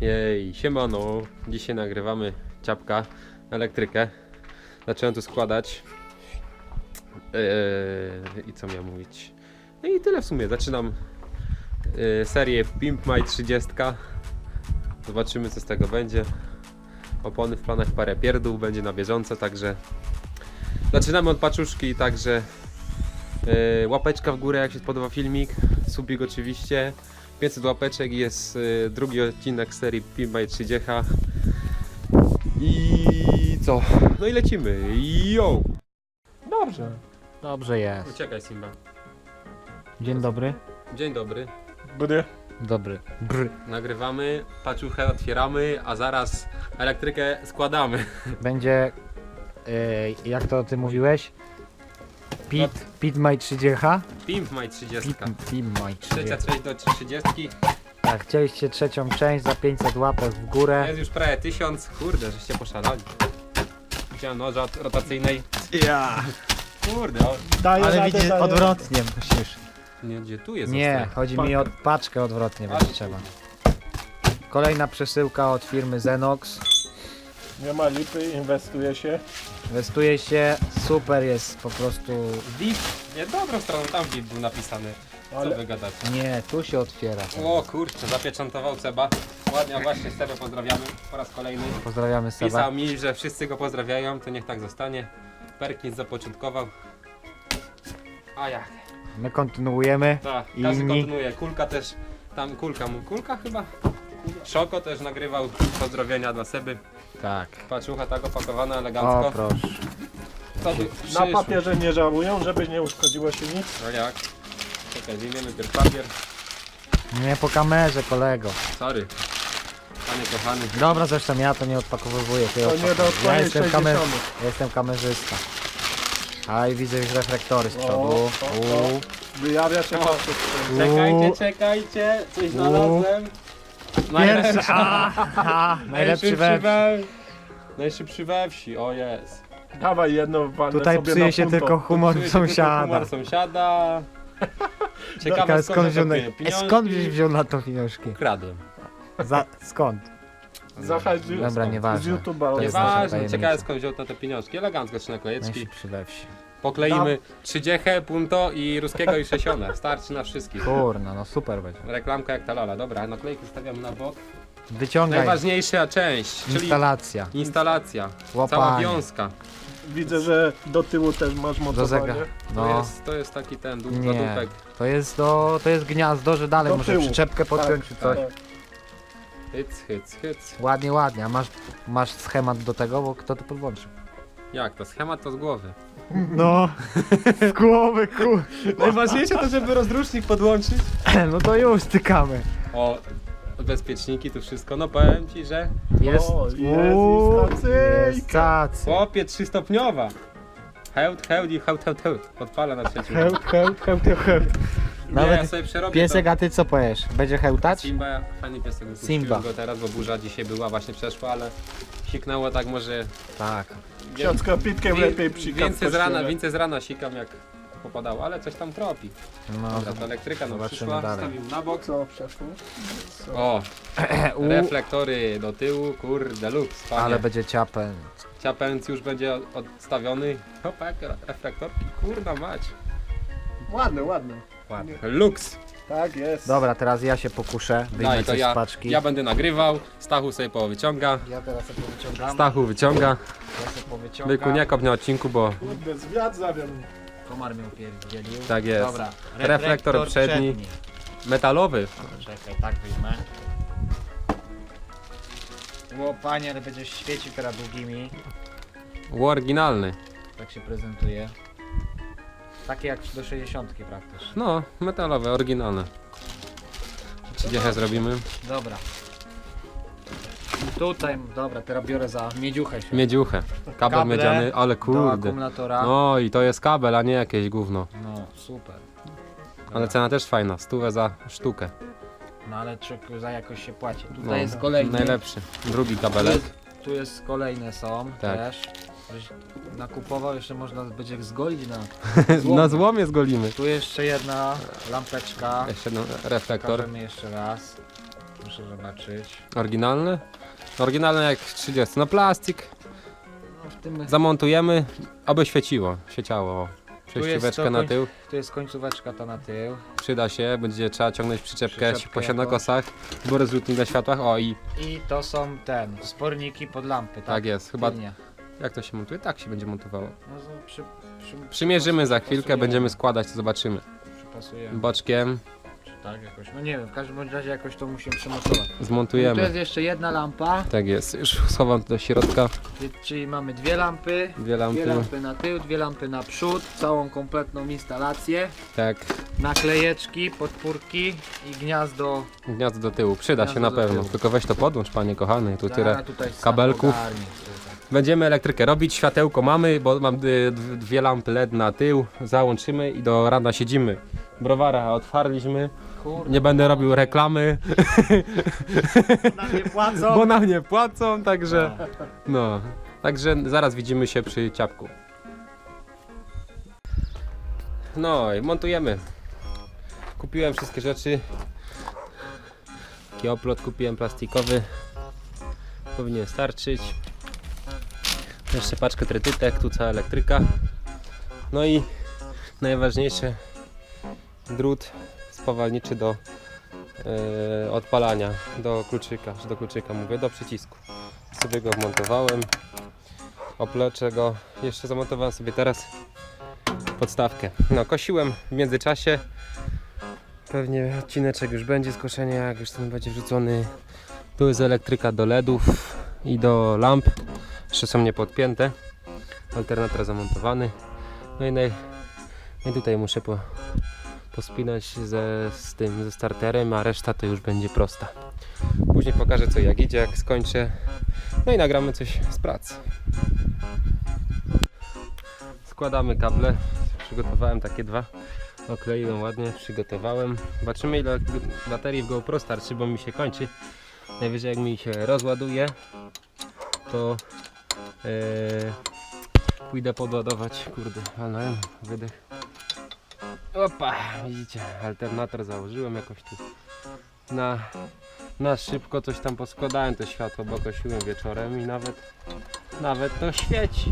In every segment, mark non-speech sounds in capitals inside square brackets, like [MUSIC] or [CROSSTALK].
Jej, siemano. Dzisiaj nagrywamy ciapka, elektrykę. Zacząłem tu składać. Eee, I co miałem mówić? No i tyle w sumie. Zaczynam e, serię Pimp My 30. Zobaczymy co z tego będzie. Opony w planach parę pierdół, będzie na bieżąco, także zaczynamy od paczuszki, także e, łapeczka w górę jak się podoba filmik, subik oczywiście. 500 łapeczek jest y, drugi odcinek serii Pimp My 30. I co? No i lecimy. Yo! Dobrze. Dobrze jest. Uciekaj Simba. Dzień dobry. Dzień dobry. Bry. Dobry. Br. Nagrywamy, paczuchę otwieramy, a zaraz elektrykę składamy. Będzie, e, jak to ty mówiłeś? Pit, Pit My 30. Pimp My 30. Pit, Pit Trzecia 30. część do 30. Tak, chcieliście trzecią część za 500 łapek w górę. Jest już prawie 1000. Kurde, żeście poszalali. Wziąłem noża od rotacyjnej. Ja. Kurde, o, Daję Ale radę, widzisz, daję odwrotnie musisz. nie, gdzie tu jest Nie, ostre? chodzi mi o paczkę odwrotnie będzie trzeba. Kolejna przesyłka od firmy Zenox. Nie ma lipy, inwestuje się. Inwestuje się, super jest po prostu. VIP. Nie, dobrą stroną, tam VIP był napisany. Co Ale wy gadacie? Nie, tu się otwiera. O kurczę, zapieczętował Seba. Ładnie, właśnie Sebę pozdrawiamy po raz kolejny. Pozdrawiamy Seba. Pisał mi, że wszyscy go pozdrawiają, to niech tak zostanie. Perkins zapoczątkował. A jak? My kontynuujemy. Tak, każdy Inni. kontynuuje. Kulka też, tam Kulka mu, Kulka chyba? Szoko też nagrywał pozdrowienia dla Seby. Tak. Paczucha tak opakowana O elegancko. proszę. Co by na przyszło? papierze nie żałują, żeby nie uszkodziło się nic. No jak? Czekaj, wyjmiemy pierw papier. Nie po kamerze, kolego. Sorry. Panie kochany. Dobra, zresztą ja to nie odpakowywuję. Ty To nie do ja jestem, kamer... 60. ja jestem kamerzysta. A i widzę już reflektory z O, przodu. o, o. Uuu. Wyjawia się O. patrzeć. Czekajcie, czekajcie, coś znalazłem. Pierwszy, a, a, najlepszy we we Najszybszy we wsi, o jest. Dawaj jedno walnę Tutaj sobie psuje na się punto. tylko humor Czuje się tylko sąsiada. Humor sąsiada. [LAUGHS] Ciekawe Czekaj, skąd, skąd, wziął na... pieniążki. skąd żeś wziął na to pieniążki? Kradłem. Za... Skąd? Zachodź Dobra, z nieważne. YouTube'a. To jest nasza Nieważne, tajemnica. ciekawe skąd wziął na te pieniążki. Elegancko trzy naklejeczki. Najszybszy we wsi. Pokleimy trzydziechę, punto i ruskiego i szesione. Starczy na wszystkich. Kurna, no super będzie. Reklamka jak ta lala. Dobra, naklejki stawiamy na bok. Wyciągaj. Najważniejsza część, czyli Instalacja. instalacja. Cała Łapanie. wiązka. Widzę, że do tyłu też masz Do mocowanie. To, No. jest, to jest taki ten dół, Nie. zadupek. To jest do, to jest gniazdo, że dalej Do może tyłu. przyczepkę podpiąć czy coś. tak. Hyc, hyc, hyc. Ładnie, ładnie. A masz, masz schemat do tego, bo kto to podłączył? Jak to? Schemat to z głowy. No, z głowy, ku. Najważniejsze to, żeby rozrusznik podłączyć. [CLEARS THROAT] No to już stykamy. O, bezpieczniki, tu wszystko. No powiem ci, że Jest, O, jest Uuu, jest chłopie trzystopniowa. Hełd, hełd i hełd, hełd, hełd. Odpala na trzecim. Hełd, hełd, hełd, hełd. Nie, Nawet ja sobie przerobię Piesek, to. a ty co powiesz? Będzie hełtać? Simba, fajny piesek. wypuściłem Simba. go teraz, bo burza dzisiaj była, właśnie przeszła, ale siknęło tak może... Tak. Książka pitkiem lepiej psika w Więcej z rana, kościele. więcej z rana sikam jak popadało, ale coś tam tropi. No, Dobra, to elektryka nam zobaczymy przyszła, dalej. stawimy na bok. Co przeszło? Co? O, [CLEARS THROAT] U, reflektory do tyłu, kurde, luks, panie. ale będzie ciapę. Ciapęc już będzie odstawiony. Hopak, reflektorki, kurna mać. Ładne, ładne. Ładnie. Luks. Tak jest. Dobra, teraz ja się pokuszę. Wyjmę Daj, to coś ja, z paczki. ja będę nagrywał, Stachu sobie powyciąga. Ja teraz sobie powyciągam. Stachu wyciąga. Ja sobie powyciągam. Byku nie kop na odcinku, bo Kurde, zwiat zawiał. Komar mnie upierdzielił. tak jest. Dobra. Reflektor przedni. Metalowy. Czekaj, tak wyjmę. O panie, ale będzie świecił teraz długimi. Oryginalny. Tak się prezentuje. Takie jak do 60 praktycznie. No, metalowe, oryginalne. Czy dziechę zrobimy? Dobra. Tutaj, dobra, teraz biorę za miedziuchę się. Miedziuchę. Kabel Kable miedziany, ale Do kurde. akumulatora. No. No i to jest kabel, a nie jakieś gówno. super. Ale cena też fajna, stówę za sztukę. No ale czek- za jakoś się płaci. Tutaj No, jest kolejny. Najlepszy. Drugi Tu kabelek. jest, tu jest kolejne są Tak. też. Żeś nakupował, jeszcze można będzie zgolić na... [LAUGHS] Na złomie zgolimy. Tu jeszcze jedna lampeczka. Jeszcze jeden reflektor. Pokażemy jeszcze raz. Proszę zobaczyć. Oryginalne? Oryginalne jak 30. No plastik. No, w tym, Zamontujemy, aby świeciło. Świeciało. Przejścióweczkę na tył. tu jest końcóweczka ta na tył. Przyda się, będzie trzeba ciągnąć przyczepkę, Przyczepkę po sianokosach, jakąś. bo rozrzutnik na światłach. O i I to są ten, sporniki pod lampy, tak? tak jest. Chyba Tylnie. jak to się montuje? Tak się będzie montowało. No, to przy, przy, Przymierzymy za chwilkę, przypasujemy. będziemy składać, to zobaczymy. Przypasujemy. Boczkiem tak jakoś? No nie wiem, w każdym bądź razie jakoś to musimy przymocować. Tu zmontujemy. jest jeszcze jedna lampa, Tak jest. Już schowam to do środka. czyli mamy dwie lampy. Dwie Dwie lampy. lampy na tył, dwie lampy na przód, całą kompletną instalację, Tak. naklejeczki, podpórki i gniazdo. Gniazdo do tyłu. Przyda się Gniazdo na do pewno. tyłu. Tylko weź to podłącz, panie kochany. Tu tyle. Zaraz tutaj sam kabelków. tutaj. Będziemy elektrykę robić, światełko mamy, bo mam y, dwie lampy LED na tył, załączymy i do rana siedzimy. Browara otwarliśmy, nie będę robił reklamy, Na mnie płacą. bo nam nie płacą, także no. Także zaraz widzimy się przy ciapku. No i montujemy. Kupiłem wszystkie rzeczy. Taki oplot kupiłem plastikowy. Powinien starczyć. Jeszcze paczkę trytytek, tu cała elektryka. No i najważniejsze drut spawalniczy do e, odpalania, do kluczyka, czy do kluczyka mówię, do przycisku. Sobie go wmontowałem, opleczę go, jeszcze zamontowałem sobie teraz podstawkę. No kosiłem w międzyczasie, pewnie odcineczek już będzie z koszenia, jak już ten będzie wrzucony. Tu jest elektryka do LEDów i do lamp, jeszcze są niepodpięte, alternator zamontowany. No i, naj, no i tutaj muszę po, pospinać ze, z tym, ze starterem, a reszta to już będzie prosta. Później pokażę co jak idzie, jak skończę. No i nagramy coś z pracy. Składamy kable. Przygotowałem takie dwa. Okleiłem ładnie, przygotowałem. Zobaczymy ile baterii w GoPro starczy, bo mi się kończy. Najwyżej jak mi się rozładuje, to e, pójdę podładować. Kurde, ale wydech. Opa, widzicie, alternator założyłem jakoś tu na, na szybko coś tam poskładałem to światło, bo kosiłem wieczorem i nawet nawet to świeci.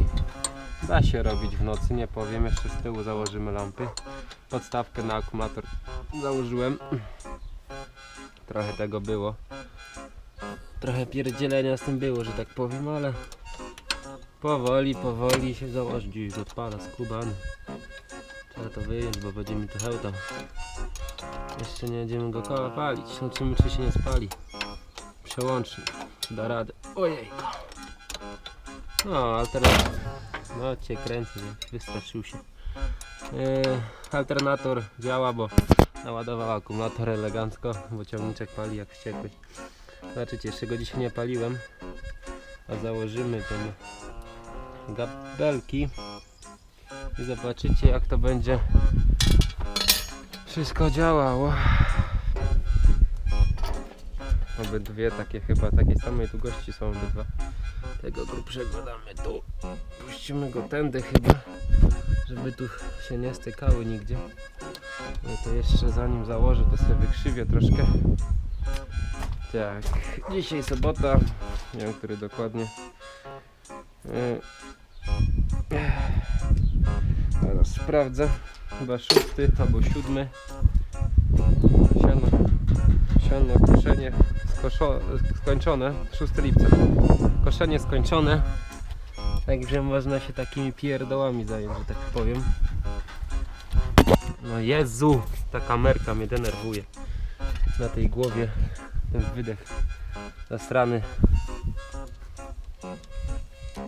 Da się robić w nocy, nie powiem. Jeszcze z tyłu założymy lampy. Podstawkę na akumulator założyłem. Trochę tego było. Trochę pierdzielenia z tym było, że tak powiem, ale powoli, powoli się założy. Dziś odpala skubany. Trzeba to wyjąć, bo będzie mi to hełtał. Jeszcze nie będziemy go koła palić. Zobaczymy czy się nie spali. Przełącznik. Czy da radę. Ojej. No, alternator. No cię kręcę, nie? wystraszył się. Yy, alternator działa, bo naładował akumulator elegancko, bo ciągniczek pali jak wściekły. Zobaczycie, jeszcze go dzisiaj nie paliłem. A założymy ten gabelki i zobaczycie jak to będzie wszystko działało. Obydwie takie chyba takiej samej długości są obydwa. Tego grubszego damy tu. Puścimy go tędy chyba, żeby tu się nie stykały nigdzie. No to jeszcze zanim założę to sobie wykrzywię troszkę. Tak, dzisiaj sobota, nie wiem który dokładnie. Teraz sprawdzę. Chyba szósty albo siódmy. Siano, siano koszenie skoszo, skończone. 6 lipca. Koszenie skończone. Także można się takimi pierdołami zająć, że tak powiem. No Jezu, ta kamerka mnie denerwuje. Na tej głowie ten wydech zastrany.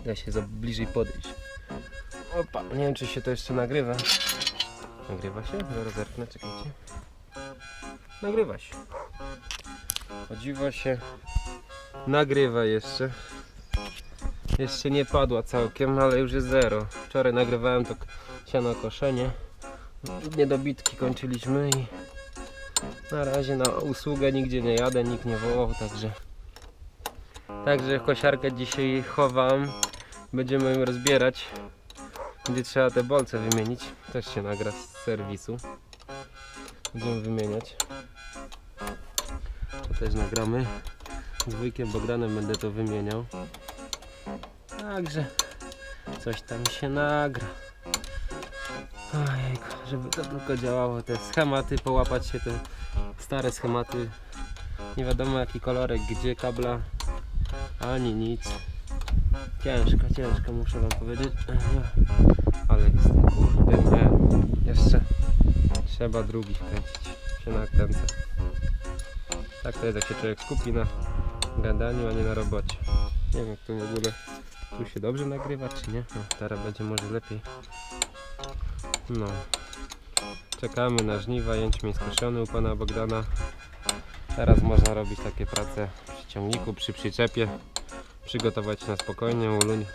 Da się za bliżej podejść. Opa, nie wiem czy się to jeszcze nagrywa. Nagrywa się? Zaraz zerknę, czekajcie. Nagrywa się. O dziwo się nagrywa jeszcze. Jeszcze nie padła całkiem, ale już jest zero. Wczoraj nagrywałem to siano koszenie. Niedobitki kończyliśmy i na razie na usługę nigdzie nie jadę, nikt nie wołał, także Także kosiarkę dzisiaj chowam. Będziemy ją rozbierać. Będzie trzeba te bolce wymienić. Też się nagra z serwisu. Będziemy wymieniać. też nagramy. Z wujkiem Bogdanem będę to wymieniał. Także coś tam się nagra. Ojejku, żeby to tylko działało, te schematy, połapać się te stare schematy. Nie wiadomo jaki kolorek, gdzie kabla, ani nic. Ciężko, ciężko muszę wam powiedzieć. Ale jestem kurde, nie. Jeszcze trzeba drugi wkręcić. Się nakręcę. Tak to jest jak się człowiek skupi na gadaniu, a nie na robocie. Nie wiem jak to w ogóle tu się dobrze nagrywa, czy nie? No, teraz będzie może lepiej. No. Czekamy na żniwa, jęczmień skuszony u pana Bogdana. Teraz można robić takie prace przy ciągniku, przy przyczepie. Przygotować na spokojnie. U, lu-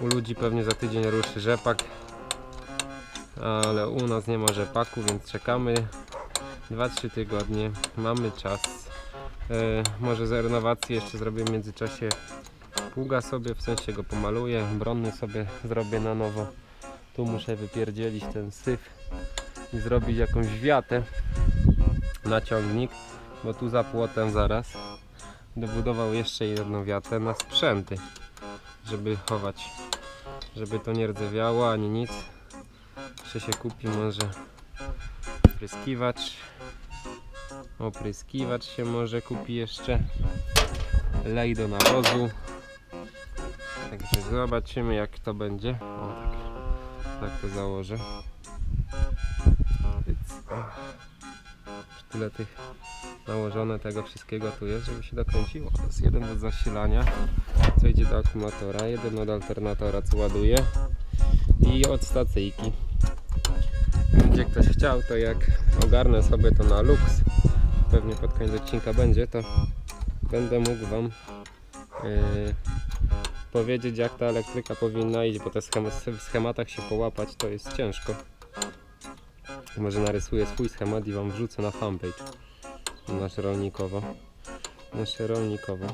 u ludzi pewnie za tydzień ruszy rzepak. Ale u nas nie ma rzepaku, więc czekamy 2-3 tygodnie. Mamy czas. E, może z renowacji jeszcze zrobię w międzyczasie pługa sobie, w sensie go pomaluję. Bronny sobie zrobię na nowo. Tu muszę wypierdzielić ten syf i zrobić jakąś wiatę na ciągnik, bo tu za płotem zaraz dobudował jeszcze jedną wiatę na sprzęty, żeby chować, żeby to nie rdzewiało ani nic. Jeszcze się kupi może opryskiwacz. Opryskiwacz się może kupi jeszcze. Lej do nawozu. Także zobaczymy jak to będzie. O, tak, tak to założę. Tyle tych nałożone tego wszystkiego tu jest, żeby się dokręciło. To jest jeden od zasilania, co idzie do akumulatora, jeden od alternatora, co ładuje i od stacyjki. Będzie ktoś chciał, to jak ogarnę sobie to na lux, pewnie pod koniec odcinka będzie, to będę mógł Wam yy, powiedzieć jak ta elektryka powinna iść, bo te schema, w schematach się połapać to jest ciężko. Może narysuję swój schemat i Wam wrzucę na fanpage nasz rolnikowo. Nasze rolnikowo.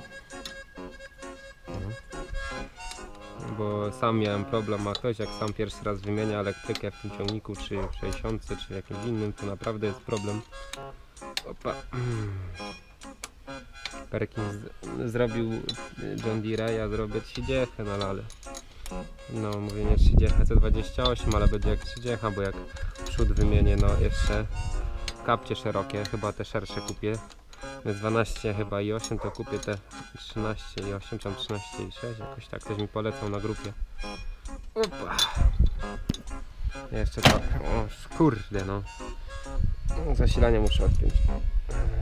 No. Bo sam miałem problem, a ktoś jak sam pierwszy raz wymienia elektrykę w tym ciągniku, czy w 60, czy w jakimś innym, to naprawdę jest problem. Opa. Perkin z- zrobił John Deere, ja zrobię 30 na lale. No mówię nie 30, C28, ale będzie jak 30, bo jak przód wymienię, no jeszcze kapcie szerokie, chyba te szersze kupię. Jest 12 chyba i 8 to kupię te 13 i 8, tam 13 i 6, jakoś tak ktoś mi polecał na grupie. Opa. Jeszcze to, o kurde no. No, Zasilanie muszę odpiąć.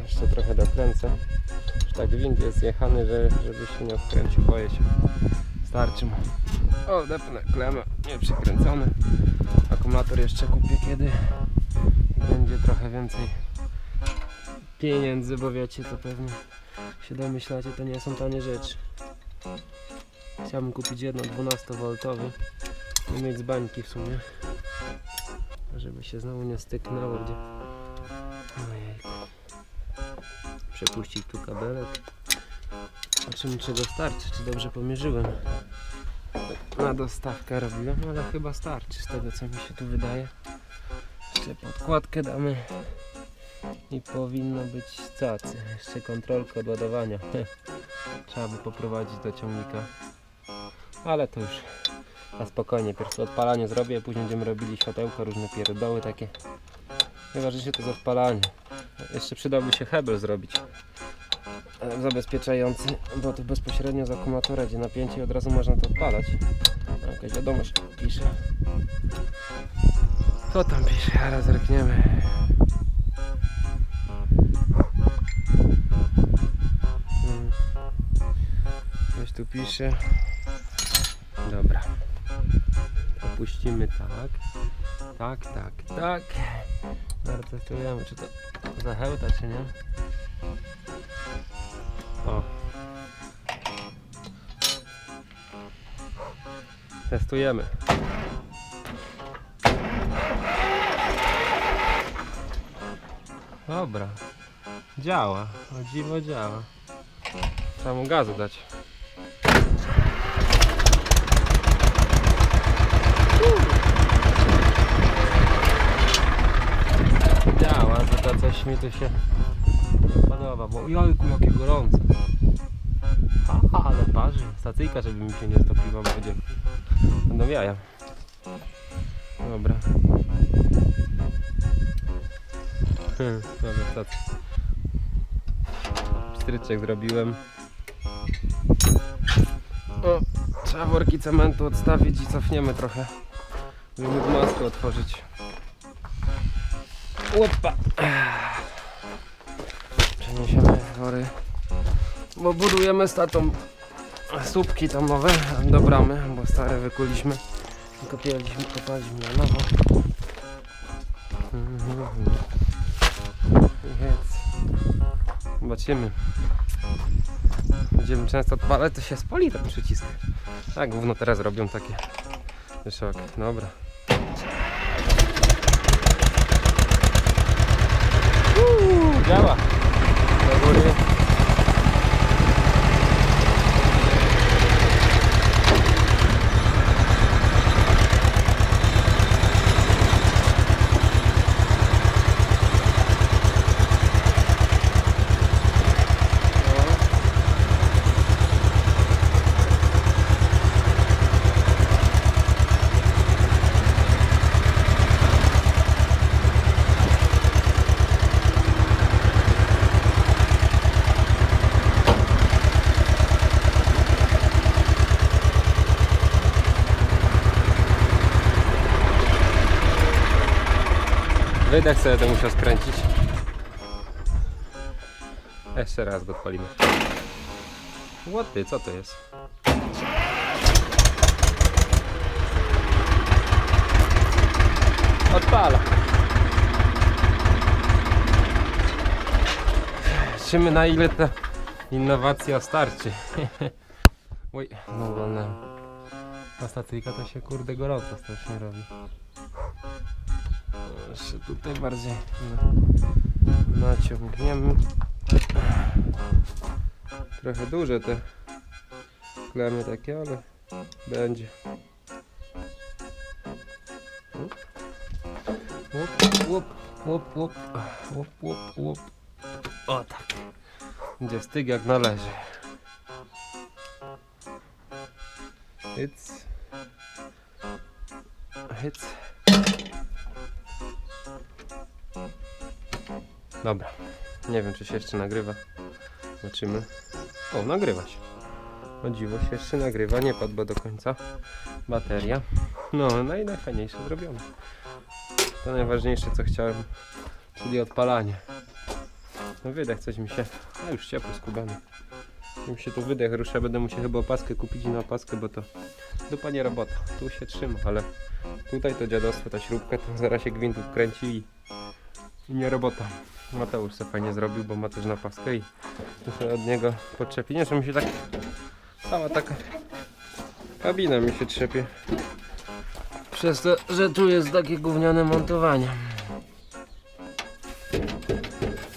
Jeszcze trochę dokręcę. Już tak wind jest zjechany, że, żeby się nie odkręcił, boję się. Starczy mu. O, depnę klemę, nie przykręcony. Akumulator jeszcze kupię kiedy będzie trochę więcej pieniędzy, bo wiecie, to pewnie się domyślacie, to nie są tanie rzeczy. Chciałbym kupić jedno 12V i mieć z bańki w sumie, żeby się znowu nie styknęło gdzie. Ojejku. Przepuścić tu kabelek. Zobaczymy czego starczy, czy dobrze pomierzyłem. Na dostawkę robiłem, ale chyba starczy z tego co mi się tu wydaje. Jeszcze podkładkę damy i powinno być cacy. Jeszcze kontrolkę od ładowania. [LAUGHS] Trzeba by poprowadzić do ciągnika. Ale to już na spokojnie. Pierwsze odpalanie zrobię, później będziemy robili światełka, różne pierdoły takie. Najważniejsze to jest odpalanie. Jeszcze przydałby się hebel zrobić. e, Zabezpieczający, bo to bezpośrednio z akumulatora, gdzie napięcie i od razu można to odpalać. Jakaś wiadomość pisze. Co tam pisze? Zaraz zerkniemy. Hmm. Coś tu pisze. Dobra. Opuścimy tak. Tak, tak, tak. Zaraz testujemy, czy to zachełta, czy nie. O. Testujemy. Dobra. Działa. O dziwo działa. Trzeba mu gazu dać. Działa, tylko coś mi tu się... Podoba, bo jojku, jakie gorąco. Haha, ale parzy. Stacyjka, żeby mi się nie stopiła, będzie... Będą jaja. Dobra. Dobra, stacja. Stryczek zrobiłem. O, trzeba worki cementu odstawić i cofniemy trochę. Żeby mógł maskę otworzyć. Łopa! Przeniesiemy wory. Bo budujemy z tatą słupki tam nowe do bramy, bo stare wykuliśmy. I Kopaliśmy, kopaliśmy na nowo. Zobaczymy. Będziemy często odpalać, to się spoli ten przycisk. Tak, gówno teraz robią takie. Wysokie. Dobra. Uuu, działa. Do góry. Wydech sobie to musiał skręcić. Jeszcze raz go odpalimy. Łoty, co to jest? Odpala. Zobaczymy na ile ta innowacja starczy. [LAUGHS] Oj, no wolne. Ta stacyjka to się kurde gorąco strasznie robi. Jeszcze tutaj bardziej na- naciągniemy. Trochę duże te klemy takie, ale będzie. Łup, łup, łup, łup, łup, łup, łup. O tak. Będzie styg jak należy. Hyc. Hyc. Dobra. Nie wiem, czy się jeszcze nagrywa. Zobaczymy. O, nagrywa się. O dziwo się jeszcze nagrywa. Nie padła do końca bateria. No, no i najfajniejsze zrobione. To najważniejsze, co chciałem, czyli odpalanie. No wydech coś mi się... A już ciepło skubany. Mi się tu wydech rusza, będę musiał chyba opaskę kupić na opaskę, bo to dupa nie robota. Tu się trzyma, ale tutaj to dziadostwo, ta śrubka, to zaraz się gwint kręci i, i nie robota. Mateusz sobie fajnie zrobił, bo ma też na paskę i trochę od niego podczepi. Nie, że mi się tak cała taka kabina mi się trzepie. Przez to, że tu jest takie gówniane montowanie.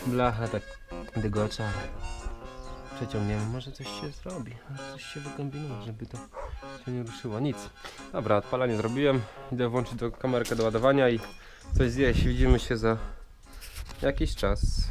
Blacha tak dygocza. Przeciągniemy, może coś się zrobi, może coś się wykombinuje, żeby to się nie ruszyło. Nic. Dobra, odpalanie zrobiłem. Idę włączyć do kamerkę do ładowania i coś zjeść. Widzimy się za jakiś czas.